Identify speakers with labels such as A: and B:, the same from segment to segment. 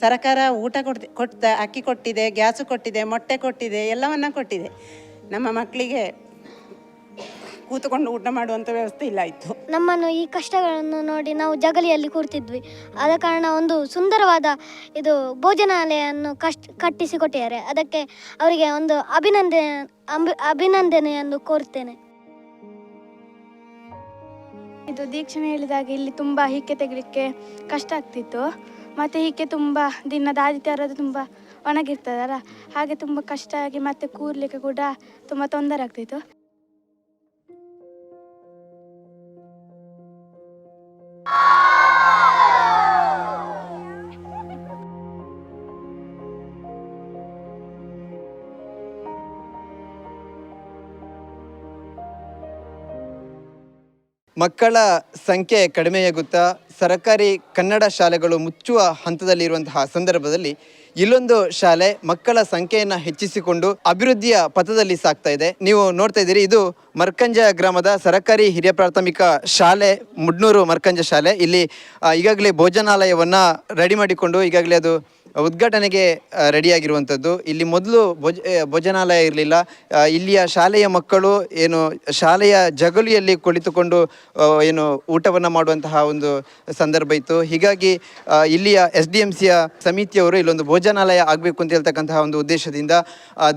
A: ಸರ್ಕಾರ ಊಟ ಕೊಡ್ತಿ ಕೊಡ್ತ ಅಕ್ಕಿ ಕೊಟ್ಟಿದೆ ಗ್ಯಾಸು ಕೊಟ್ಟಿದೆ ಮೊಟ್ಟೆ ಕೊಟ್ಟಿದೆ ಎಲ್ಲವನ್ನ ಕೊಟ್ಟಿದೆ. ನಮ್ಮ ಮಕ್ಕಳಿಗೆ ಕೂತುಕೊಂಡು ಊಟ ಮಾಡುವಂಥ ವ್ಯವಸ್ಥೆ ಇಲ್ಲ ಇತ್ತು.
B: ನಮ್ಮನ್ನು ಈ ಕಷ್ಟಗಳನ್ನು ನೋಡಿ ನಾವು ಜಗಲಿಯಲ್ಲಿ ಕೂರ್ತಿದ್ವಿ. ಆದ ಕಾರಣ ಒಂದು ಸುಂದರವಾದ ಇದು ಭೋಜನಾಲಯವನ್ನು ಕಷ್ಟ ಕಟ್ಟಿಸಿಕೊಟ್ಟಿದ್ದಾರೆ ಅದಕ್ಕೆ ಅವರಿಗೆ ಒಂದು ಅಭಿನಂದನೆ ಅಂಬ- ಅಭಿನಂದನೆಯನ್ನು ಕೋರ್ತೇನೆ.
C: ಇದು ದೀಕ್ಷಣೆ ಹೇಳಿದಾಗ ಇಲ್ಲಿ ತುಂಬ ಹಿಕ್ಕೆ ತೆಗಿಲಿಕ್ಕೆ ಕಷ್ಟ ಆಗ್ತಿತ್ತು. ಮತ್ತು ಹೀಗೆ ತುಂಬ ದಿನದ ಆದಿತ್ಯವಾರದ ತುಂಬ ಒಣಗಿರ್ತದಲ್ಲ, ಹಾಗೆ ತುಂಬ ಕಷ್ಟ ಆಗಿ ಮತ್ತೆ ಕೂರ್ಲಿಕ್ಕೆ ಕೂಡ ತುಂಬ ತೊಂದರೆ ಆಗ್ತಿತ್ತು.
D: ಮಕ್ಕಳ ಸಂಖ್ಯೆ ಕಡಿಮೆಯಾಗುತ್ತಾ ಸರಕಾರಿ ಕನ್ನಡ ಶಾಲೆಗಳು ಮುಚ್ಚುವ ಹಂತದಲ್ಲಿರುವಂತಹ ಸಂದರ್ಭದಲ್ಲಿ ಇಲ್ಲೊಂದು ಶಾಲೆ ಮಕ್ಕಳ ಸಂಖ್ಯೆಯನ್ನು ಹೆಚ್ಚಿಸಿಕೊಂಡು ಅಭಿವೃದ್ಧಿಯ ಪಥದಲ್ಲಿ ಸಾಗ್ತಾ ಇದೆ. ನೀವು ನೋಡ್ತಾ ಇದ್ದೀರಿ, ಇದು ಮರ್ಕಂಜ ಗ್ರಾಮದ ಸರಕಾರಿ ಹಿರಿಯ ಪ್ರಾಥಮಿಕ ಶಾಲೆ, ಮುಡ್ನೂರು ಮರ್ಕಂಜ ಶಾಲೆ. ಇಲ್ಲಿ ಈಗಾಗಲೇ ಭೋಜನಾಲಯವನ್ನು ರೆಡಿ ಮಾಡಿಕೊಂಡು ಈಗಾಗಲೇ ಅದು ಉದ್ಘಾಟನೆಗೆ ರೆಡಿಯಾಗಿರುವಂಥದ್ದು. ಇಲ್ಲಿ ಮೊದಲು ಭೋಜ ಭೋಜನಾಲಯ ಇರಲಿಲ್ಲ. ಇಲ್ಲಿಯ ಶಾಲೆಯ ಮಕ್ಕಳು ಏನು, ಶಾಲೆಯ ಜಗಲಿಯಲ್ಲಿ ಕುಳಿತುಕೊಂಡು ಏನು ಊಟವನ್ನು ಮಾಡುವಂತಹ ಒಂದು ಸಂದರ್ಭ ಇತ್ತು. ಹೀಗಾಗಿ ಇಲ್ಲಿಯ ಎಸ್ ಡಿ ಎಂ ಸಿಯ ಸಮಿತಿಯವರು ಇಲ್ಲೊಂದು ಭೋಜನಾಲಯ ಆಗಬೇಕು ಅಂತ ಹೇಳ್ತಕ್ಕಂತಹ ಒಂದು ಉದ್ದೇಶದಿಂದ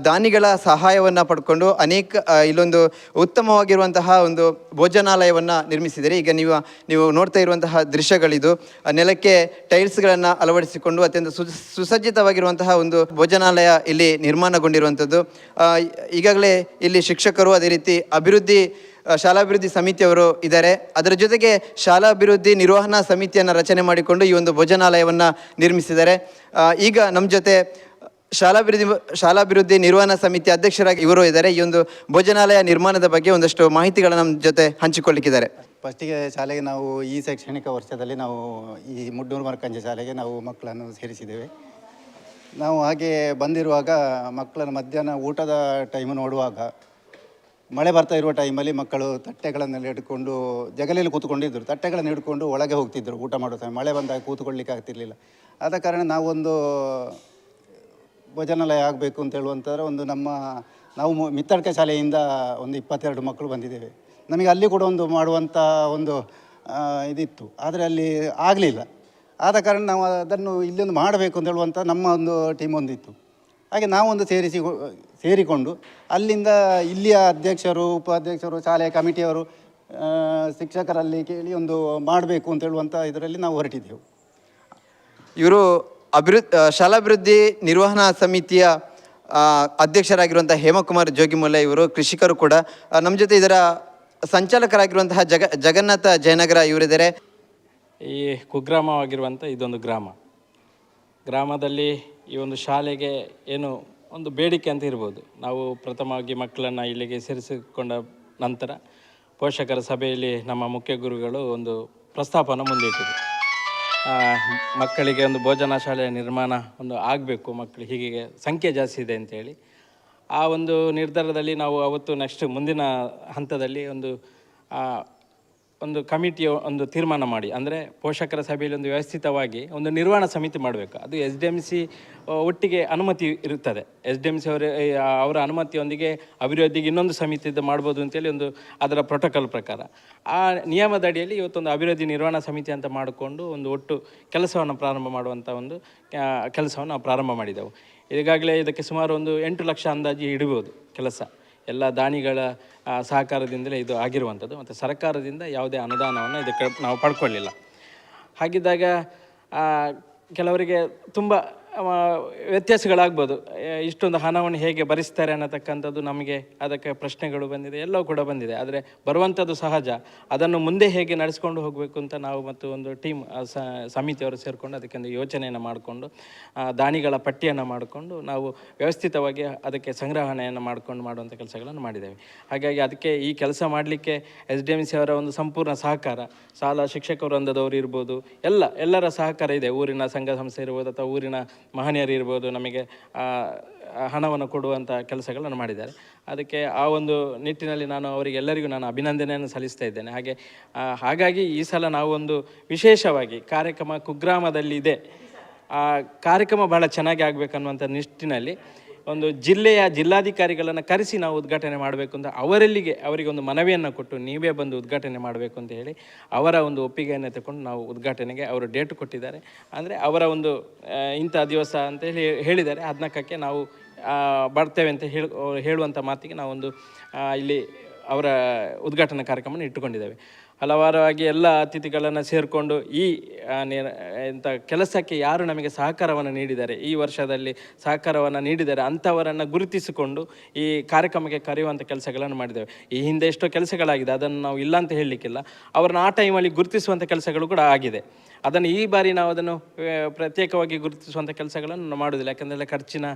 D: ದಾನಿಗಳ ಸಹಾಯವನ್ನು ಪಡ್ಕೊಂಡು ಅನೇಕ ಇಲ್ಲೊಂದು ಉತ್ತಮವಾಗಿರುವಂತಹ ಒಂದು ಭೋಜನಾಲಯವನ್ನು ನಿರ್ಮಿಸಿದರೆ, ಈಗ ನೀವು ನೀವು ನೋಡ್ತಾ ಇರುವಂತಹ ದೃಶ್ಯಗಳಿದು ನೆಲಕ್ಕೆ ಟೈಲ್ಸ್ಗಳನ್ನು ಅಳವಡಿಸಿಕೊಂಡು ಅತ್ಯಂತ ಸು ಸುಸಜ್ಜಿತವಾಗಿರುವಂತಹ ಒಂದು ಭೋಜನಾಲಯ ಇಲ್ಲಿ ನಿರ್ಮಾಣಗೊಂಡಿರುವಂಥದ್ದು. ಈಗಾಗಲೇ ಇಲ್ಲಿ ಶಿಕ್ಷಕರು ಅದೇ ರೀತಿ ಅಭಿವೃದ್ಧಿ ಶಾಲಾಭಿವೃದ್ಧಿ ಸಮಿತಿಯವರು ಇದ್ದಾರೆ. ಅದರ ಜೊತೆಗೆ ಶಾಲಾಭಿವೃದ್ಧಿ ನಿರ್ವಹಣಾ ಸಮಿತಿಯನ್ನು ರಚನೆ ಮಾಡಿಕೊಂಡು ಈ ಒಂದು ಭೋಜನಾಲಯವನ್ನು ನಿರ್ಮಿಸಿದ್ದಾರೆ. ಈಗ ನಮ್ಮ ಜೊತೆ ಶಾಲಾಭಿವೃದ್ಧಿ ಶಾಲಾಭಿವೃದ್ಧಿ ನಿರ್ವಹಣಾ ಸಮಿತಿ ಅಧ್ಯಕ್ಷರಾಗಿ ಇವರು ಇದ್ದಾರೆ. ಈ ಒಂದು ಭೋಜನಾಲಯ ನಿರ್ಮಾಣದ ಬಗ್ಗೆ ಒಂದಷ್ಟು ಮಾಹಿತಿಗಳನ್ನು ನಮ್ಮ ಜೊತೆ ಹಂಚಿಕೊಳ್ಳಿಕ್ಕಿದ್ದಾರೆ.
E: ಫಸ್ಟಿಗೆ ಶಾಲೆಗೆ ನಾವು ಈ ಶೈಕ್ಷಣಿಕ ವರ್ಷದಲ್ಲಿ ನಾವು ಈ ಮುಡ್ನೂರು ಮರಕಂಜೆ ಶಾಲೆಗೆ ನಾವು ಮಕ್ಕಳನ್ನು ಸೇರಿಸಿದ್ದೇವೆ. ನಾವು ಹಾಗೆ ಬಂದಿರುವಾಗ ಮಕ್ಕಳನ್ನು ಮಧ್ಯಾಹ್ನ ಊಟದ ಟೈಮ್ ನೋಡುವಾಗ, ಮಳೆ ಬರ್ತಾ ಇರುವ ಟೈಮಲ್ಲಿ ಮಕ್ಕಳು ತಟ್ಟೆಗಳನ್ನೆಲ್ಲ ಹಿಡ್ಕೊಂಡು ಜಗಲಿಯಲ್ಲಿ ಕೂತ್ಕೊಂಡಿದ್ದರು ತಟ್ಟೆಗಳನ್ನು ಹಿಡ್ಕೊಂಡು ಒಳಗೆ ಹೋಗ್ತಿದ್ದರು ಊಟ ಮಾಡೋ ಸಮಯ ಮಳೆ ಬಂದಾಗ ಕೂತ್ಕೊಳ್ಳಿಕ್ಕೆ ಆಗ್ತಿರ್ಲಿಲ್ಲ. ಆದ ಕಾರಣ ನಾವೊಂದು ಭೋಜನಾಲಯ ಆಗಬೇಕು ಅಂತ ಹೇಳುವಂಥದ್ರೆ ಒಂದು ನಮ್ಮ, ನಾವು ಮಿತ್ತಡ್ಕ ಶಾಲೆಯಿಂದ ಒಂದು ಇಪ್ಪತ್ತೆರಡು ಮಕ್ಕಳು ಬಂದಿದ್ದೇವೆ. ನಮಗೆ ಅಲ್ಲಿ ಕೂಡ ಒಂದು ಮಾಡುವಂಥ ಒಂದು ಇದಿತ್ತು. ಆದರೆ ಅಲ್ಲಿ ಆಗಲಿಲ್ಲ. ಆದ ಕಾರಣ ನಾವು ಅದನ್ನು ಇಲ್ಲೊಂದು ಮಾಡಬೇಕು ಅಂತ ಹೇಳುವಂಥ ನಮ್ಮ ಒಂದು ಟೀಮ್ ಒಂದಿತ್ತು. ಹಾಗೆ ನಾವೊಂದು ಸೇರಿಸಿ, ಸೇರಿಕೊಂಡು ಅಲ್ಲಿಂದ ಇಲ್ಲಿಯ ಅಧ್ಯಕ್ಷರು, ಉಪಾಧ್ಯಕ್ಷರು, ಶಾಲೆಯ ಕಮಿಟಿಯವರು ಶಿಕ್ಷಕರಲ್ಲಿ ಕೇಳಿ ಒಂದು ಮಾಡಬೇಕು ಅಂತ ಹೇಳುವಂಥ ಇದರಲ್ಲಿ ನಾವು ಹೊರಟಿದ್ದೆವು.
D: ಇವರು ಅಭಿವೃದ್ಧಿ ಶಾಲಾಭಿವೃದ್ಧಿ ನಿರ್ವಹಣಾ ಸಮಿತಿಯ ಅಧ್ಯಕ್ಷರಾಗಿರುವಂಥ ಹೇಮಕುಮಾರ್ ಜೋಗಿಮೊಲ್ಲ ಇವರು, ಕೃಷಿಕರು ಕೂಡ ನಮ್ಮ ಜೊತೆ ಇದರ ಸಂಚಾಲಕರಾಗಿರುವಂತಹ ಜಗ, ಜಗನ್ನಾಥ ಜಯನಗರ ಇವರಿದ್ದಾರೆ.
F: ಈ ಕುಗ್ರಾಮವಾಗಿರುವಂಥ ಇದೊಂದು ಗ್ರಾಮ. ಗ್ರಾಮದಲ್ಲಿ ಈ ಒಂದು ಶಾಲೆಗೆ ಏನು ಒಂದು ಬೇಡಿಕೆ ಅಂತ ಇರ್ಬೋದು. ನಾವು ಪ್ರಥಮವಾಗಿ ಮಕ್ಕಳನ್ನು ಇಲ್ಲಿಗೆ ಸೇರಿಸಿಕೊಂಡ ನಂತರ ಪೋಷಕರ ಸಭೆಯಲ್ಲಿ ನಮ್ಮ ಮುಖ್ಯ ಗುರುಗಳು ಒಂದು ಪ್ರಸ್ತಾಪನ ಮುಂದಿಟ್ಟಿದ್ರು. ಮಕ್ಕಳಿಗೆ ಒಂದು ಭೋಜನ ಶಾಲೆಯ ನಿರ್ಮಾಣ ಒಂದು ಆಗಬೇಕು, ಮಕ್ಕಳು ಹೀಗೆ ಸಂಖ್ಯೆ ಜಾಸ್ತಿ ಇದೆ ಅಂತೇಳಿ. ಆ ಒಂದು ನಿರ್ಧಾರದಲ್ಲಿ ನಾವು ಅವತ್ತು ನೆಕ್ಸ್ಟ್ ಮುಂದಿನ ಹಂತದಲ್ಲಿ ಒಂದು ಒಂದು ಕಮಿಟಿಯ ಒಂದು ತೀರ್ಮಾನ ಮಾಡಿ. ಅಂದರೆ ಪೋಷಕರ ಸಭೆಯಲ್ಲಿ ಒಂದು ವ್ಯವಸ್ಥಿತವಾಗಿ ಒಂದು ನಿರ್ವಹಣಾ ಸಮಿತಿ ಮಾಡಬೇಕು. ಅದು ಎಸ್ ಡಿ ಎಂ ಸಿ ಒಟ್ಟಿಗೆ ಅನುಮತಿ ಇರುತ್ತದೆ. ಎಸ್ ಡಿ ಎಂ ಸಿ ಅವರ ಅವರ ಅನುಮತಿಯೊಂದಿಗೆ ಅಭಿವೃದ್ಧಿಗೆ ಇನ್ನೊಂದು ಸಮಿತಿ ಮಾಡ್ಬೋದು ಅಂತೇಳಿ ಒಂದು ಅದರ ಪ್ರೋಟೋಕಾಲ್ ಪ್ರಕಾರ. ಆ ನಿಯಮದ ಅಡಿಯಲ್ಲಿ ಇವತ್ತೊಂದು ಅಭಿವೃದ್ಧಿ ನಿರ್ವಹಣಾ ಸಮಿತಿ ಅಂತ ಮಾಡಿಕೊಂಡು ಒಂದು ಒಟ್ಟು ಕೆಲಸವನ್ನು ಪ್ರಾರಂಭ ಮಾಡುವಂಥ ಒಂದು ಕೆಲಸವನ್ನು ಪ್ರಾರಂಭ ಮಾಡಿದೆವು. ಈಗಾಗಲೇ ಇದಕ್ಕೆ ಸುಮಾರು ಒಂದು ಎಂಟು ಲಕ್ಷ ಅಂದಾಜು ಇಡಬಹುದು ಕೆಲಸ. ಎಲ್ಲ ದಾನಿಗಳ ಸಹಕಾರದಿಂದಲೇ ಇದು ಆಗಿರುವಂಥದ್ದು. ಮತ್ತು ಸರ್ಕಾರದಿಂದ ಯಾವುದೇ ಅನುದಾನವನ್ನು ಇದಕ್ಕೆ ನಾವು ಪಡ್ಕೊಳ್ಳಿಲ್ಲ. ಹಾಗಿದ್ದಾಗ ಕೆಲವರಿಗೆ ತುಂಬ ವ್ಯತ್ಯಾಸಗಳಾಗ್ಬೋದು. ಇಷ್ಟೊಂದು ಹಣವನ್ನು ಹೇಗೆ ಭರಿಸ್ತಾರೆ ಅನ್ನತಕ್ಕಂಥದ್ದು ನಮಗೆ ಅದಕ್ಕೆ ಪ್ರಶ್ನೆಗಳು ಬಂದಿದೆ, ಎಲ್ಲವೂ ಕೂಡ ಬಂದಿದೆ. ಆದರೆ ಬರುವಂಥದ್ದು ಸಹಜ. ಅದನ್ನು ಮುಂದೆ ಹೇಗೆ ನಡೆಸ್ಕೊಂಡು ಹೋಗಬೇಕು ಅಂತ ನಾವು ಮತ್ತು ಒಂದು ಟೀಮ್ ಸಮಿತಿಯವರು ಸೇರಿಕೊಂಡು ಅದಕ್ಕೊಂದು ಯೋಚನೆಯನ್ನು ಮಾಡಿಕೊಂಡು ದಾನಿಗಳ ಪಟ್ಟಿಯನ್ನು ಮಾಡಿಕೊಂಡು ನಾವು ವ್ಯವಸ್ಥಿತವಾಗಿ ಅದಕ್ಕೆ ಸಂಗ್ರಹಣೆಯನ್ನು ಮಾಡಿಕೊಂಡು ಮಾಡುವಂಥ ಕೆಲಸಗಳನ್ನು ಮಾಡಿದ್ದೇವೆ. ಹಾಗಾಗಿ ಅದಕ್ಕೆ ಈ ಕೆಲಸ ಮಾಡಲಿಕ್ಕೆ ಎಸ್ ಡಿ ಎಂ ಸಿ ಅವರ ಒಂದು ಸಂಪೂರ್ಣ ಸಹಕಾರ, ಶಾಲಾ ಶಿಕ್ಷಕ ವೃಂದದವರು ಇರ್ಬೋದು, ಎಲ್ಲ, ಎಲ್ಲರ ಸಹಕಾರ ಇದೆ. ಊರಿನ ಸಂಘ ಸಂಸ್ಥೆ ಇರ್ಬೋದು ಅಥವಾ ಊರಿನ ಮಹನೀಯರು ಇರ್ಬೋದು, ನಮಗೆ ಹಣವನ್ನು ಕೊಡುವಂಥ ಕೆಲಸಗಳನ್ನು ಮಾಡಿದ್ದಾರೆ. ಅದಕ್ಕೆ ಆ ಒಂದು ನಿಟ್ಟಿನಲ್ಲಿ ನಾನು ಅವರಿಗೆಲ್ಲರಿಗೂ ನಾನು ಅಭಿನಂದನೆಯನ್ನು ಸಲ್ಲಿಸ್ತಾ ಇದ್ದೇನೆ. ಹಾಗೆ ಹಾಗಾಗಿ ಈ ಸಲ ನಾವು ಒಂದು ವಿಶೇಷವಾಗಿ ಕಾರ್ಯಕ್ರಮ ಕುಗ್ರಾಮದಲ್ಲಿದೆ. ಆ, ಕಾರ್ಯಕ್ರಮ ಭಾಳ ಚೆನ್ನಾಗಿ ಆಗಬೇಕನ್ನುವಂಥ ನಿಟ್ಟಿನಲ್ಲಿ ಒಂದು ಜಿಲ್ಲೆಯ ಜಿಲ್ಲಾಧಿಕಾರಿಗಳನ್ನು ಕರೆಸಿ ನಾವು ಉದ್ಘಾಟನೆ ಮಾಡಬೇಕು ಅಂತ ಅವರಲ್ಲಿಗೆ ಅವರಿಗೆ ಒಂದು ಮನವಿಯನ್ನು ಕೊಟ್ಟು ನೀವೇ ಬಂದು ಉದ್ಘಾಟನೆ ಮಾಡಬೇಕು ಅಂತ ಹೇಳಿ ಅವರ ಒಂದು ಒಪ್ಪಿಗೆಯನ್ನು ತಗೊಂಡು ನಾವು ಉದ್ಘಾಟನೆಗೆ ಅವರು ಡೇಟ್ ಕೊಟ್ಟಿದ್ದಾರೆ. ಅಂದರೆ ಅವರ ಒಂದು ಇಂಥ ದಿವಸ ಅಂತ ಹೇಳಿ ಹೇಳಿದ್ದಾರೆ. ಹದಿನಾಲ್ಕಕ್ಕೆ ನಾವು ಬರ್ತೇವೆ ಅಂತ ಹೇಳಿ ಹೇಳುವಂಥ ಮಾತಿಗೆ ನಾವೊಂದು ಇಲ್ಲಿ ಅವರ ಉದ್ಘಾಟನಾ ಕಾರ್ಯಕ್ರಮವನ್ನು ಇಟ್ಟುಕೊಂಡಿದ್ದೇವೆ. ಹಲವಾರಾಗಿ ಎಲ್ಲ ಅತಿಥಿಗಳನ್ನು ಸೇರಿಕೊಂಡು ಈ ಇಂಥ ಕೆಲಸಕ್ಕೆ ಯಾರು ನಮಗೆ ಸಹಕಾರವನ್ನು ನೀಡಿದ್ದಾರೆ, ಈ ವರ್ಷದಲ್ಲಿ ಸಹಕಾರವನ್ನು ನೀಡಿದ್ದಾರೆ ಅಂಥವರನ್ನು ಗುರುತಿಸಿಕೊಂಡು ಈ ಕಾರ್ಯಕ್ರಮಕ್ಕೆ ಕರೆಯುವಂಥ ಕೆಲಸಗಳನ್ನು ಮಾಡಿದ್ದೇವೆ. ಈ ಹಿಂದೆ ಎಷ್ಟೋ ಕೆಲಸಗಳಾಗಿದೆ, ಅದನ್ನು ನಾವು ಇಲ್ಲ ಅಂತ ಹೇಳಲಿಕ್ಕಿಲ್ಲ. ಅವ್ರನ್ನ ಆ ಟೈಮಲ್ಲಿ ಗುರುತಿಸುವಂಥ ಕೆಲಸಗಳು ಕೂಡ ಆಗಿದೆ. ಅದನ್ನು ಈ ಬಾರಿ ನಾವು ಅದನ್ನು ಪ್ರತ್ಯೇಕವಾಗಿ ಗುರುತಿಸುವಂಥ ಕೆಲಸಗಳನ್ನು ನಾವು ಮಾಡೋದಿಲ್ಲ ಯಾಕಂದರೆ ಖರ್ಚಿನ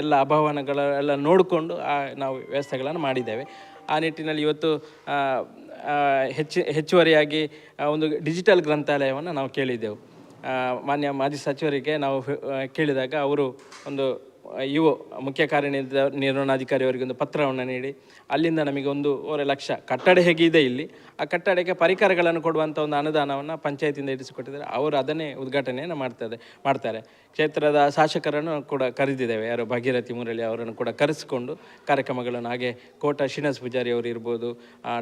F: ಎಲ್ಲ ಅಭಾವನಗಳೆಲ್ಲ ನೋಡಿಕೊಂಡು ನಾವು ವ್ಯವಸ್ಥೆಗಳನ್ನು ಮಾಡಿದ್ದೇವೆ. ಆ ನಿಟ್ಟಿನಲ್ಲಿ ಇವತ್ತು ಹೆಚ್ಚು ಹೆಚ್ಚುವರಿಯಾಗಿ ಒಂದು ಡಿಜಿಟಲ್ ಗ್ರಂಥಾಲಯವನ್ನು ನಾವು ಕೇಳಿದ್ದೆವು. ಮಾನ್ಯ ಮಾಜಿ ಸಚಿವರಿಗೆ ನಾವು ಕೇಳಿದಾಗ ಅವರು ಒಂದು ಯುವ ಮುಖ್ಯ ಕಾರ್ಯನಿರ್ವ ನಿರ್ವಹಣಾಧಿಕಾರಿ ಅವರಿಗೆ ಒಂದು ಪತ್ರವನ್ನು ನೀಡಿ, ಅಲ್ಲಿಂದ ನಮಗೆ ಒಂದೂವರೆ ಲಕ್ಷ ಕಟ್ಟಡ ಹೇಗಿದೆ ಇಲ್ಲಿ. ಆ ಕಟ್ಟಡಕ್ಕೆ ಪರಿಕರಗಳನ್ನು ಕೊಡುವಂಥ ಒಂದು ಅನುದಾನವನ್ನು ಪಂಚಾಯತಿಯಿಂದ ಇರಿಸಿಕೊಟ್ಟಿದ್ದಾರೆ. ಅವರು ಅದನ್ನೇ ಉದ್ಘಾಟನೆಯನ್ನು ಮಾಡ್ತಾರೆ ಮಾಡ್ತಾರೆ. ಕ್ಷೇತ್ರದ ಶಾಸಕರನ್ನು ಕೂಡ ಕರೆದಿದ್ದೇವೆ. ಯಾರು ಭಾಗೀರಥಿ ಮುರಳಿ ಅವರನ್ನು ಕೂಡ ಕರೆಸಿಕೊಂಡು ಕಾರ್ಯಕ್ರಮಗಳನ್ನು, ಹಾಗೆ ಕೋಟ ಶ್ರೀನಿವಾಸ ಪೂಜಾರಿ ಅವರು ಇರ್ಬೋದು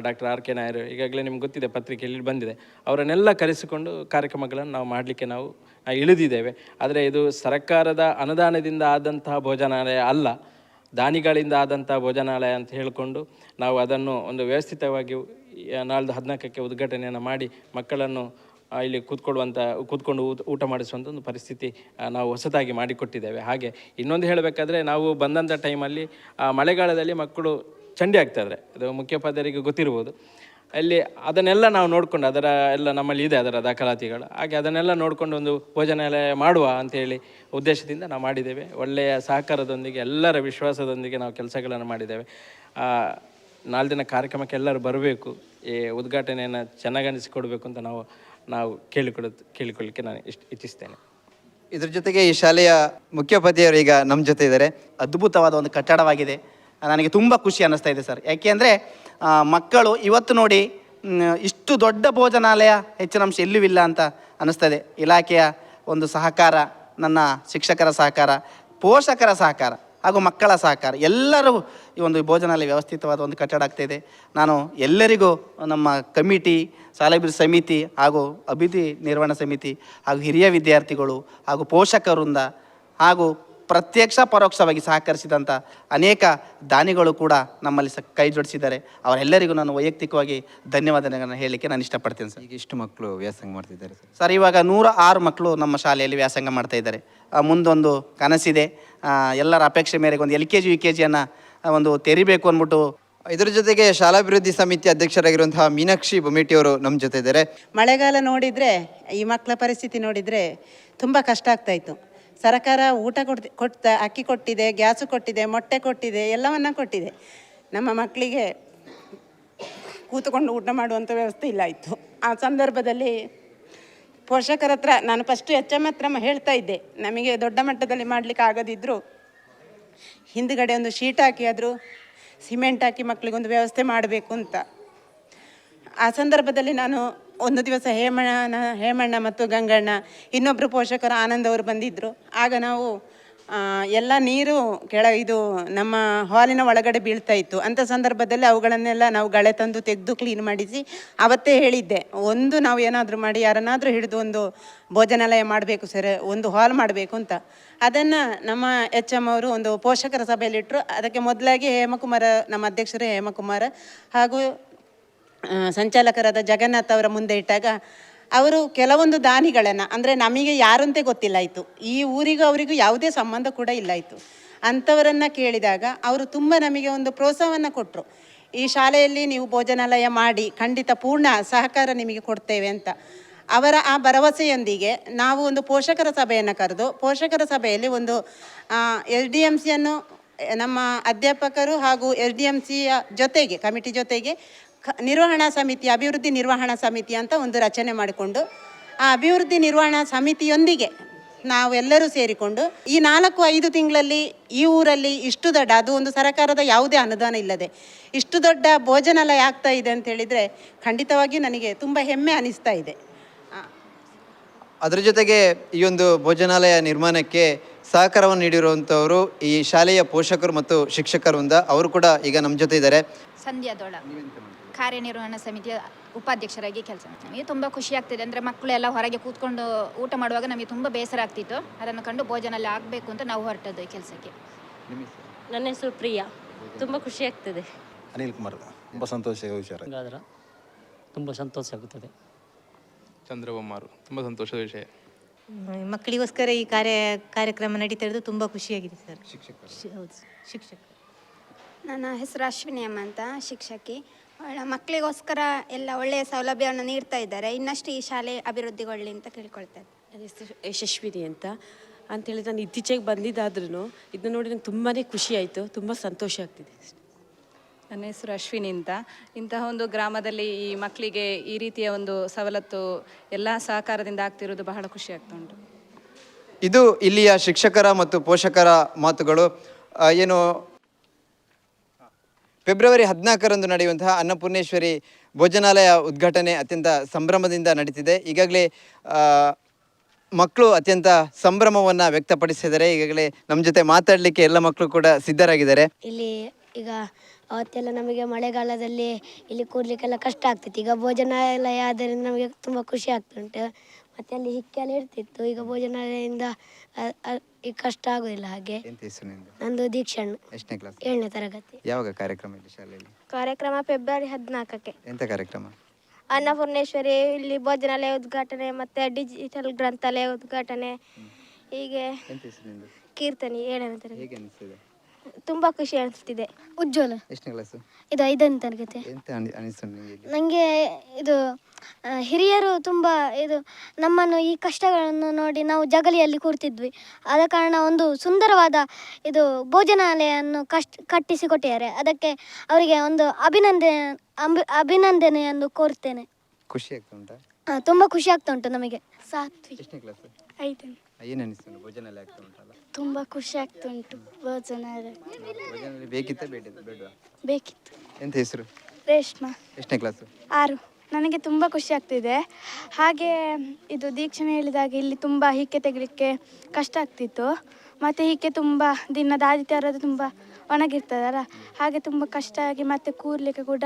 F: ಡಾಕ್ಟರ್ ಆರ್ ಕೆ ನಾಯರು, ಈಗಾಗಲೇ ನಿಮ್ಗೆ ಗೊತ್ತಿದೆ ಪತ್ರಿಕೆಯಲ್ಲಿ ಬಂದಿದೆ. ಅವರನ್ನೆಲ್ಲ ಕರೆಸಿಕೊಂಡು ಕಾರ್ಯಕ್ರಮಗಳನ್ನು ನಾವು ಮಾಡಲಿಕ್ಕೆ ನಾವು ಇಳಿದಿದ್ದೇವೆ. ಆದರೆ ಇದು ಸರ್ಕಾರದ ಅನುದಾನದಿಂದ ಆದಂತಹ ಭೋಜನಾಲಯ ಅಲ್ಲ. ದಾನಿಗಳಿಂದ ಆದಂಥ ಭೋಜನಾಲಯ ಅಂತ ಹೇಳಿಕೊಂಡು ನಾವು ಅದನ್ನು ಒಂದು ವ್ಯವಸ್ಥಿತವಾಗಿ ನಾಳ್ದು ಹದಿನಾಲ್ಕಕ್ಕೆ ಉದ್ಘಾಟನೆಯನ್ನು ಮಾಡಿ ಮಕ್ಕಳನ್ನು ಇಲ್ಲಿ ಕೂತ್ಕೊಳ್ಳುವಂಥ ಕೂತ್ಕೊಂಡು ಊಟ ಊಟ ಮಾಡಿಸುವಂಥ ಒಂದು ಪರಿಸ್ಥಿತಿ ನಾವು ಹೊಸದಾಗಿ ಮಾಡಿಕೊಟ್ಟಿದ್ದೇವೆ. ಹಾಗೆ ಇನ್ನೊಂದು ಹೇಳಬೇಕಾದ್ರೆ ನಾವು ಬಂದಂಥ ಟೈಮಲ್ಲಿ ಮಳೆಗಾಲದಲ್ಲಿ ಮಕ್ಕಳು ಚಂಡಿ ಆಗ್ತಾಯಿದ್ರೆ ಅದು ಮುಖ್ಯೋಪಾಧ್ಯಾಯರಿಗೆ ಗೊತ್ತಿರ್ಬೋದು. ಅಲ್ಲಿ ಅದನ್ನೆಲ್ಲ ನಾವು ನೋಡಿಕೊಂಡು ಅದರ ಎಲ್ಲ ನಮ್ಮಲ್ಲಿ ಇದೆ ಅದರ ದಾಖಲಾತಿಗಳು. ಹಾಗೆ ಅದನ್ನೆಲ್ಲ ನೋಡಿಕೊಂಡು ಒಂದು ಭೋಜನಾಲಯ ಮಾಡುವ ಅಂತೇಳಿ ಉದ್ದೇಶದಿಂದ ನಾವು ಮಾಡಿದ್ದೇವೆ. ಒಳ್ಳೆಯ ಸಹಕಾರದೊಂದಿಗೆ, ಎಲ್ಲರ ವಿಶ್ವಾಸದೊಂದಿಗೆ ನಾವು ಕೆಲಸಗಳನ್ನು ಮಾಡಿದ್ದೇವೆ. ನಾಲ್ಕು ದಿನ ಕಾರ್ಯಕ್ರಮಕ್ಕೆ ಎಲ್ಲರೂ ಬರಬೇಕು. ಈ ಉದ್ಘಾಟನೆಯನ್ನು ಚೆನ್ನಾಗಿ ಅನಿಸಿಕೊಡ್ಬೇಕು ಅಂತ ನಾವು ನಾವು ಕೇಳಿಕೊಡ ಕೇಳಿಕೊಳ್ಳಿಕ್ಕೆ ನಾನು ಇಷ್ಟ ಇಚ್ಛಿಸ್ತೇನೆ.
D: ಇದ್ರ ಜೊತೆಗೆ ಈ ಶಾಲೆಯ ಮುಖ್ಯೋಪಾಧ್ಯಾಯರು ಈಗ ನಮ್ಮ ಜೊತೆ ಇದ್ದಾರೆ.
G: ಅದ್ಭುತವಾದ ಒಂದು ಕಟ್ಟಡವಾಗಿದೆ. ನನಗೆ ತುಂಬ ಖುಷಿ ಅನ್ನಿಸ್ತಾ ಇದೆ ಸರ್. ಯಾಕೆಂದರೆ ಮಕ್ಕಳು ಇವತ್ತು ನೋಡಿ ಇಷ್ಟು ದೊಡ್ಡ ಭೋಜನಾಲಯ ಹೆಚ್ಚಿನ ಅಂಶ ಎಲ್ಲೂ ಇಲ್ಲ ಅಂತ ಅನ್ನಿಸ್ತದೆ ಇಲಾಖೆಯ ಒಂದು ಸಹಕಾರ, ನನ್ನ ಶಿಕ್ಷಕರ ಸಹಕಾರ, ಪೋಷಕರ ಸಹಕಾರ, ಹಾಗೂ ಮಕ್ಕಳ ಸಹಕಾರ, ಎಲ್ಲರೂ ಈ ಒಂದು ಭೋಜನಾಲಯ ವ್ಯವಸ್ಥಿತವಾದ ಒಂದು ಕಟ್ಟಡ ಆಗ್ತಾ ಇದೆ. ನಾನು ಎಲ್ಲರಿಗೂ ನಮ್ಮ ಕಮಿಟಿ ಶಾಲಾಭಿವೃದ್ಧಿ ಸಮಿತಿ ಹಾಗೂ ಅಭಿವೃದ್ಧಿ ನಿರ್ವಹಣಾ ಸಮಿತಿ ಹಾಗೂ ಹಿರಿಯ ವಿದ್ಯಾರ್ಥಿಗಳು ಹಾಗೂ ಪೋಷಕರಿಂದ ಹಾಗೂ ಪ್ರತ್ಯಕ್ಷ ಪರೋಕ್ಷವಾಗಿ ಸಹಕರಿಸಿದಂಥ ಅನೇಕ ದಾನಿಗಳು ಕೂಡ ನಮ್ಮಲ್ಲಿ ಸ ಕೈ ಜೋಡಿಸಿದ್ದಾರೆ. ಅವರೆಲ್ಲರಿಗೂ ನಾನು ವೈಯಕ್ತಿಕವಾಗಿ ಧನ್ಯವಾದಗಳನ್ನು ಹೇಳಲಿಕ್ಕೆ ನಾನು ಇಷ್ಟಪಡ್ತೀನಿ ಸರ್.
D: ಈಗ ಇಷ್ಟು ಮಕ್ಕಳು ವ್ಯಾಸಂಗ ಮಾಡ್ತಿದ್ದಾರೆ ಸರ್.
G: ಸರ್ ಇವಾಗ ನೂರ ಆರು ಮಕ್ಕಳು ನಮ್ಮ ಶಾಲೆಯಲ್ಲಿ ವ್ಯಾಸಂಗ ಮಾಡ್ತಾ ಇದ್ದಾರೆ. ಆ, ಮುಂದೊಂದು ಕನಸಿದೆ. ಎಲ್ಲರ ಅಪೇಕ್ಷೆ ಮೇರೆಗೆ ಒಂದು L K G U K ಜಿಯನ್ನು ಒಂದು ತೆರಿಬೇಕು ಅಂದ್ಬಿಟ್ಟು
D: ಇದರ ಜೊತೆಗೆ ಶಾಲಾಭಿವೃದ್ಧಿ ಸಮಿತಿ ಅಧ್ಯಕ್ಷರಾಗಿರುವಂತಹ ಮೀನಾಕ್ಷಿ ಬೊಮೇಟಿ ಅವರು ನಮ್ಮ ಜೊತೆ ಇದ್ದಾರೆ.
A: ಮಳೆಗಾಲ ನೋಡಿದರೆ ಈ ಮಕ್ಕಳ ಪರಿಸ್ಥಿತಿ ನೋಡಿದರೆ ತುಂಬ ಕಷ್ಟ ಆಗ್ತಾ ಇತ್ತು. ಸರ್ಕಾರ ಊಟ ಕೊಡ್ತಿ, ಕೊಡ್ತಾ, ಅಕ್ಕಿ ಕೊಟ್ಟಿದೆ, ಗ್ಯಾಸು ಕೊಟ್ಟಿದೆ, ಮೊಟ್ಟೆ ಕೊಟ್ಟಿದೆ, ಎಲ್ಲವನ್ನ ಕೊಟ್ಟಿದೆ. ನಮ್ಮ ಮಕ್ಕಳಿಗೆ ಕೂತ್ಕೊಂಡು ಊಟ ಮಾಡುವಂಥ ವ್ಯವಸ್ಥೆ ಇಲ್ಲ ಇತ್ತು. ಆ ಸಂದರ್ಭದಲ್ಲಿ ಪೋಷಕರ ಹತ್ರ ನಾನು ಫಸ್ಟು ಎಚ್ ಎಂ ಹತ್ರ ಹೇಳ್ತಾ ಇದ್ದೆ. ನಮಗೆ ದೊಡ್ಡ ಮಟ್ಟದಲ್ಲಿ ಮಾಡಲಿಕ್ಕೆ ಆಗದಿದ್ದರೂ ಹಿಂದ್ಗಡೆ ಒಂದು ಶೀಟ್ ಹಾಕಿ ಆದರೂ ಸಿಮೆಂಟ್ ಹಾಕಿ ಮಕ್ಕಳಿಗೊಂದು ವ್ಯವಸ್ಥೆ ಮಾಡಬೇಕು ಅಂತ. ಆ ಸಂದರ್ಭದಲ್ಲಿ ನಾನು ಒಂದು ದಿವಸ ಹೇಮಣ್ಣ ಹೇಮಣ್ಣ ಮತ್ತು ಗಂಗಣ್ಣ ಇನ್ನೊಬ್ಬರು ಪೋಷಕರು ಆನಂದ್ ಅವರು ಬಂದಿದ್ದರು ಆಗ ನಾವು ಎಲ್ಲ ನೀರು ಕೆಳ, ಇದು ನಮ್ಮ ಹಾಲಿನ ಒಳಗಡೆ ಬೀಳ್ತಾ ಇತ್ತು. ಅಂಥ ಸಂದರ್ಭದಲ್ಲಿ ಅವುಗಳನ್ನೆಲ್ಲ ನಾವು ಗಳೆ ತಂದು ತೆಗೆದು ಕ್ಲೀನ್ ಮಾಡಿಸಿ ಅವತ್ತೇ ಹೇಳಿದ್ದೆ. ಒಂದು ನಾವು ಏನಾದರೂ ಮಾಡಿ, ಯಾರನ್ನಾದರೂ ಹಿಡಿದು ಒಂದು ಭೋಜನಾಲಯ ಮಾಡಬೇಕು ಸರ್, ಒಂದು ಹಾಲ್ ಮಾಡಬೇಕು ಅಂತ. ಅದನ್ನು ನಮ್ಮ ಎಚ್ ಎಂ ಅವರು ಒಂದು ಪೋಷಕರ ಸಭೆಯಲ್ಲಿಟ್ಟರು ಅದಕ್ಕೆ ಮೊದಲಾಗಿ ಹೇಮಕುಮಾರ, ನಮ್ಮ ಅಧ್ಯಕ್ಷರು ಹೇಮಕುಮಾರ ಹಾಗೂ ಸಂಚಾಲಕರಾದ ಜಗನ್ನಾಥ್ ಅವರ ಮುಂದೆ ಇಟ್ಟಾಗ, ಅವರು ಕೆಲವೊಂದು ದಾನಿಗಳನ್ನು, ಅಂದರೆ ನಮಗೆ ಯಾರಂತೆ ಗೊತ್ತಿಲ್ಲ ಇತ್ತು ಈ ಊರಿಗೂ ಅವರಿಗೂ ಯಾವುದೇ ಸಂಬಂಧ ಕೂಡ ಇಲ್ಲ ಇತ್ತು ಅಂಥವರನ್ನು ಕೇಳಿದಾಗ ಅವರು ತುಂಬ ನಮಗೆ ಒಂದು ಪ್ರೋತ್ಸಾಹವನ್ನು ಕೊಟ್ಟರು ಈ ಶಾಲೆಯಲ್ಲಿ ನೀವು ಭೋಜನಾಲಯ ಮಾಡಿ, ಖಂಡಿತ ಪೂರ್ಣ ಸಹಕಾರ ನಿಮಗೆ ಕೊಡ್ತೇವೆ ಅಂತ. ಅವರ ಆ ಭರವಸೆಯೊಂದಿಗೆ ನಾವು ಒಂದು ಪೋಷಕರ ಸಭೆಯನ್ನು ಕರೆದು, ಪೋಷಕರ ಸಭೆಯಲ್ಲಿ ಒಂದು ಎಸ್ ಡಿ ಎಂ ಸಿಯನ್ನು ನಮ್ಮ ಅಧ್ಯಾಪಕರು ಹಾಗೂ ಎಸ್ ಡಿ ಎಂ ಸಿಯ ಜೊತೆಗೆ, ಕಮಿಟಿ ಜೊತೆಗೆ ನಿರ್ವಹಣಾ ಸಮಿತಿ, ಅಭಿವೃದ್ಧಿ ನಿರ್ವಹಣಾ ಸಮಿತಿ ಅಂತ ಒಂದು ರಚನೆ ಮಾಡಿಕೊಂಡು, ಆ ಅಭಿವೃದ್ಧಿ ನಿರ್ವಹಣಾ ಸಮಿತಿಯೊಂದಿಗೆ ನಾವೆಲ್ಲರೂ ಸೇರಿಕೊಂಡು, ಈ ನಾಲ್ಕು ಐದು ತಿಂಗಳಲ್ಲಿ ಈ ಊರಲ್ಲಿ ಇಷ್ಟು ದೊಡ್ಡ, ಅದು ಒಂದು ಸರ್ಕಾರದ ಯಾವುದೇ ಅನುದಾನ ಇಲ್ಲದೆ, ಇಷ್ಟು ದೊಡ್ಡ ಭೋಜನಾಲಯ ಆಗ್ತಾ ಇದೆ ಅಂತ ಹೇಳಿದರೆ ಖಂಡಿತವಾಗಿ ನನಗೆ ತುಂಬ ಹೆಮ್ಮೆ ಅನಿಸ್ತಾ ಇದೆ.
D: ಅದರ ಜೊತೆಗೆ ಈ ಒಂದು ಭೋಜನಾಲಯ ನಿರ್ಮಾಣಕ್ಕೆ ಸಹಕಾರವನ್ನು ನೀಡಿರುವಂಥವರು ಈ ಶಾಲೆಯ ಪೋಷಕರು ಮತ್ತು ಶಿಕ್ಷಕರಿಂದ ಅವರು ಕೂಡ ಈಗ ನಮ್ಮ ಜೊತೆ ಇದ್ದಾರೆ.
H: ಸಂಧ್ಯಾ ದೊಳ ಕಾರ್ಯನಿರ್ವಹಣಾ ಸಮಿತಿಯ ಉಪಾಧ್ಯಕ್ಷರಾಗಿ ಕೆಲಸ ಮಾಡ್ತೀನಿ. ನಮಗೆ ತುಂಬ ಖುಷಿ ಆಗ್ತಿದೆ. ಅಂದರೆ ಮಕ್ಕಳೆಲ್ಲ ಹೊರಗೆ ಕೂತ್ಕೊಂಡು ಊಟ ಮಾಡುವಾಗ ನಮಗೆ ತುಂಬ ಬೇಸರ ಆಗ್ತಿತ್ತು. ಅದನ್ನು ಕಂಡು ಭೋಜನಲ್ಲಿ ಆಗಬೇಕು ಅಂತ ನಾವು ಹೊರಟದ್ದು ಈ ಕೆಲಸಕ್ಕೆ.
I: ನನ್ನ ಹೆಸರು ಪ್ರಿಯಾ. ತುಂಬ ಖುಷಿ ಆಗ್ತದೆ.
J: ಅನಿಲ್ ಕುಮಾರ್. ತುಂಬ ಸಂತೋಷ ವಿಚಾರ
I: ತುಂಬ ಸಂತೋಷ ಆಗುತ್ತದೆ.
F: ಚಂದ್ರಬೊಮ್ಮಾರು ತುಂಬ ಸಂತೋಷದ ವಿಷಯ.
K: ಮಕ್ಕಳಿಗೋಸ್ಕರ ಈ ಕಾರ್ಯ ಕಾರ್ಯಕ್ರಮ ನಡೀತಾ ಇರೋದು ತುಂಬ ಖುಷಿಯಾಗಿದೆ ಸರ್. ಶಿ- ಹೌದು. ಶಿಕ್ಷಕ
L: ನನ್ನ ಹೆಸರು ಅಶ್ವಿನಿ ಅಮ್ಮ ಅಂತ ಶಿಕ್ಷಕಿ. ಮಕ್ಕಳಿಗೋಸ್ಕರ ಎಲ್ಲ ಒಳ್ಳೆಯ ಸೌಲಭ್ಯವನ್ನು ನೀಡ್ತಾ ಇದ್ದಾರೆ. ಇನ್ನಷ್ಟು ಈ ಶಾಲೆ ಅಭಿವೃದ್ಧಿಗೊಳ್ಳಿ ಅಂತ ಕೇಳ್ಕೊಳ್ತಾ ಇದ್ದೀನಿ.
K: ನನ್ನ ಹೆಸರು ಯಶಸ್ವಿನಿ ಅಂತ. ಅಂತೇಳಿ ನಾನು ಇತ್ತೀಚೆಗೆ ಬಂದಿದ್ದಾದ್ರೂ ಇದನ್ನ ನೋಡಿ ನಂಗೆ ತುಂಬಾ ಖುಷಿ ಆಯಿತು. ತುಂಬ ಸಂತೋಷ ಆಗ್ತಿದೆ
C: ನನ್ನ ಹೆಸರು ಅಶ್ವಿನಿ ಅಂತ. ಇಂತಹ ಒಂದು ಗ್ರಾಮದಲ್ಲಿ ಈ ಮಕ್ಕಳಿಗೆ ಈ ರೀತಿಯ ಒಂದು ಸವಲತ್ತು ಎಲ್ಲ ಸಹಕಾರದಿಂದ ಆಗ್ತಿರೋದು ಬಹಳ ಖುಷಿ ಆಗ್ತಾ ಉಂಟು.
D: ಇದು ಇಲ್ಲಿಯ ಶಿಕ್ಷಕರ ಮತ್ತು ಪೋಷಕರ ಮಾತುಗಳು. ಏನು ಫೆಬ್ರವರಿ ಹದಿನಾಲ್ಕರಂದು ನಡೆಯುವಂತಹ ಅನ್ನಪೂರ್ಣೇಶ್ವರಿ ಭೋಜನಾಲಯ ಉದ್ಘಾಟನೆ ಅತ್ಯಂತ ಸಂಭ್ರಮದಿಂದ ನಡೀತಿದೆ. ಈಗಾಗಲೇ ಮಕ್ಕಳು ಅತ್ಯಂತ ಸಂಭ್ರಮವನ್ನು ವ್ಯಕ್ತಪಡಿಸಿದ್ದಾರೆ. ಈಗಾಗಲೇ ನಮ್ಮ ಜೊತೆ ಮಾತಾಡಲಿಕ್ಕೆ ಎಲ್ಲ ಮಕ್ಕಳು ಕೂಡ ಸಿದ್ಧರಾಗಿದ್ದಾರೆ.
B: ಇಲ್ಲಿ ಈಗ ಅವತ್ತೆಲ್ಲ ನಮಗೆ ಮಳೆಗಾಲದಲ್ಲಿ ಇಲ್ಲಿ ಕೂರ್ಲಿಕ್ಕೆಲ್ಲ ಕಷ್ಟ ಆಗ್ತಿತ್ತು. ಈಗ ಭೋಜನಾಲಯ ಆದ್ದರಿಂದ ನಮಗೆ ತುಂಬ ಖುಷಿ ಆಗ್ತುಂಟು ಮತ್ತೆ ಅಲ್ಲಿ ಹಿಕ್ಕೆಲ್ಲ ಇರ್ತಿತ್ತು. ಈಗ ಭೋಜನಾಲಯದಿಂದ ಅ- ಅ- ಈಗ ಕಷ್ಟ ಆಗೋದಿಲ್ಲ ಹಾಗೆ.
D: ಎಂತ ಹೆಸರು ನಿಂದು?
B: ನಂದು ದೀಕ್ಷಣ್
D: ಎಷ್ಟನೇ ಕ್ಲಾಸ್
B: ಏಳನೇ ತರಗತಿ.
D: ಯಾವಾಗ ಕಾರ್ಯಕ್ರಮ ಇಲ್ಲಿ ಶಾಲೆಯಲ್ಲಿ?
B: ಕಾರ್ಯಕ್ರಮ ಫೆಬ್ರವರಿ ಹದಿನಾಲ್ಕಕ್ಕೆ.
D: ಎಂತ ಕಾರ್ಯಕ್ರಮ?
B: ಅನ್ನಪೂರ್ಣೇಶ್ವರಿ ಇಲ್ಲಿ ಭೋಜನಾಲಯ ಉದ್ಘಾಟನೆ ಮತ್ತೆ ಡಿಜಿಟಲ್ ಗ್ರಂಥಾಲಯ ಉದ್ಘಾಟನೆ. ಹೀಗೆ
D: ಎಂತ ಹೆಸರು ನಿಂದು?
B: ಕೀರ್ತನೆ ಏಳನೇ ತರಗತಿ.
D: ಹೇಗೆ ಅನಿಸ್ತದೆ?
B: ತುಂಬ ಖುಷಿ ಅನಿಸ್ತಿದೆ. ಉಜ್ವಲ.
D: ಎಷ್ಟನೇ ಕ್ಲಾಸು
B: ಇದು ಐದನೇ ತರಗತಿ.
D: ಎಂತ ಅನಿ- ಅನಿಸ್ತು ನಿಮಗೆ ಇಲ್ಲಿ?
B: ನನಗೆ ಇದು ಆ, ಹಿರಿಯರು ತುಂಬ ಇದು ನಮ್ಮನ್ನು ಈ ಕಷ್ಟಗಳನ್ನು ನೋಡಿ ನಾವು ಜಗಲಿಯಲ್ಲಿ ಕೂರ್ತಿದ್ವಿ. ಆದ ಕಾರಣ ಒಂದು ಸುಂದರವಾದ ಇದು ಭೋಜನಾಲಯವನ್ನು ಕಷ್ಟ ಕಟ್ಟಿಸಿಕೊಟ್ಟಿದ್ದಾರೆ. ಅದಕ್ಕೆ ಅವರಿಗೆ ಒಂದು ಅಭಿನಂದನೆ ಅಂಬಿ ಅಭಿನಂದನೆಯನ್ನು ಕೋರ್ತೇನೆ.
D: ಖುಷಿ ಆಗ್ತಾ ಉಂಟಾ?
B: ತುಂಬ ಖುಷಿ ಆಗ್ತಾ ಉಂಟು ನಮಗೆ. ಸಾತ್ವಿ.
D: ಎಷ್ಟನೇ ಕ್ಲಾಸು
B: ಐದನೇ.
D: ಏನು ಅನಿಸ್ತು ಭೋಜನಾಲಯ ಆಗ್ತಾ ಉಂಟಲ್ಲ?
B: ತುಂಬ ಖುಷಿ ಆಗ್ತಾ ಉಂಟು ಭೋಜನಾಲಯ
D: ಭೋಜನಾಲಯ ಬೇಕಿತ್ತ ಬೇಡ ಬೇಡವಾ?
B: ಬೇಕಿತ್ತು.
D: ಎಂತ ಹೆಸರು?
C: ರೇಷ್ಮಾ.
D: ಎಷ್ಟನೇ ಕ್ಲಾಸು
C: ಆರು. ನನಗೆ ತುಂಬಾ ಖುಷಿ ಆಗ್ತಿದೆ. ಹಾಗೆ ಇದು ದೀಕ್ಷಣೆ ಹೇಳಿದಾಗ ಇಲ್ಲಿ ತುಂಬಾ ಹಿಕ್ಕೆ ತೆಗಿಲಿಕ್ಕೆ ಕಷ್ಟ ಆಗ್ತಿತ್ತು. ಮತ್ತೆ ಹಿಕ್ಕೆ ತುಂಬಾ ದಿನದ ಆದಿತ್ಯವಾರದ ತುಂಬ ಒಣಗಿರ್ತದಲ್ಲ? ಹಾಗೆ ತುಂಬ ಕಷ್ಟ ಆಗಿ ಮತ್ತೆ ಕೂರ್ಲಿಕ್ಕೆ ಕೂಡ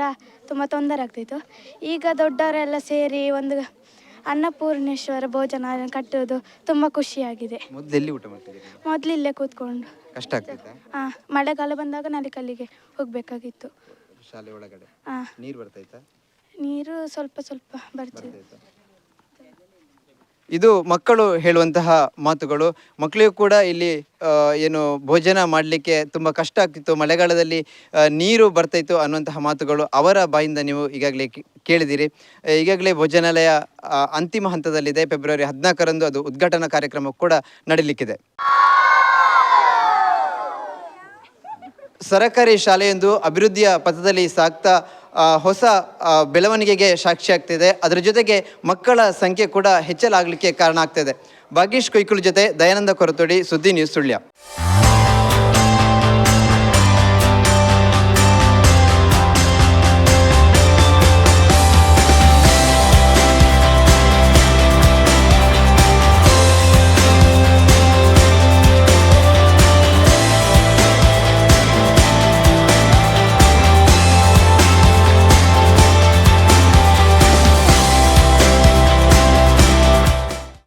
C: ತುಂಬ ತೊಂದರೆ ಆಗ್ತಿತ್ತು. ಈಗ ದೊಡ್ಡವರೆಲ್ಲ ಸೇರಿ ಒಂದು ಅನ್ನಪೂರ್ಣೇಶ್ವರ ಭೋಜನ ಕಟ್ಟುವುದು ತುಂಬ ಖುಷಿಯಾಗಿದೆ.
D: ಮೊದಲಿಲ್ಲೇ ಊಟ ಮಾಡ್ತಿದ್ದೀರಿ
C: ಕೂತ್ಕೊಂಡು.
D: ಕಷ್ಟ ಆಗ್ತಿತ್ತಾ?
C: ಹಾಂ ಮಳೆಗಾಲ ಬಂದಾಗ ನಲಿಕಲ್ಲಿಗೆ ಹೋಗಬೇಕಾಗಿತ್ತು.
D: ಶಾಲೆ ಒಳಗಡೆ?
C: ಹಾಂ.
D: ನೀರು
C: ನೀರು ಸ್ವಲ್ಪ ಸ್ವಲ್ಪ ಬರ್ತದೆ
D: ಬರ್ತಾಯ್ತಾ ಇದು ಮಕ್ಕಳು ಹೇಳುವಂತಹ ಮಾತುಗಳು. ಮಕ್ಕಳಿಗೂ ಕೂಡ ಇಲ್ಲಿ ಏನು ಭೋಜನ ಮಾಡಲಿಕ್ಕೆ ತುಂಬ ಕಷ್ಟ ಆಗ್ತಿತ್ತು. ಮಳೆಗಾಲದಲ್ಲಿ ನೀರು ಬರ್ತಾಯಿತ್ತು ಅನ್ನುವಂತಹ ಮಾತುಗಳು ಅವರ ಬಾಯಿಂದ ನೀವು ಈಗಾಗಲೇ ಕೇಳಿದಿರಿ. ಈಗಾಗಲೇ ಭೋಜನಾಲಯ ಅಂತಿಮ ಹಂತದಲ್ಲಿದೆ. ಫೆಬ್ರವರಿ ಹದಿನಾಲ್ಕರಂದು ಅದು ಉದ್ಘಾಟನಾ ಕಾರ್ಯಕ್ರಮ ಕೂಡ ನಡೀಲಿಕ್ಕಿದೆ. ಸರಕಾರಿ ಶಾಲೆಯೊಂದು ಅಭಿವೃದ್ಧಿಯ ಪಥದಲ್ಲಿ ಸಾಗ್ತಾ ಆ, ಹೊಸ ಬೆಳವಣಿಗೆಗೆ ಸಾಕ್ಷಿ ಆಗ್ತಿದೆ. ಅದರ ಜೊತೆಗೆ ಮಕ್ಕಳ ಸಂಖ್ಯೆ ಕೂಡ ಹೆಚ್ಚಲಾಗಲಿಕ್ಕೆ ಕಾರಣ ಆಗ್ತಿದೆ. ಭಾಗ್ಯೇಶ್ ಕೊಯ್ಕುಲ್ ಜೊತೆ ದಯಾನಂದ ಕೊರತೊಡಿ ಸುದ್ದಿ ನ್ಯೂಸ್ ಸುಳ್ಯ.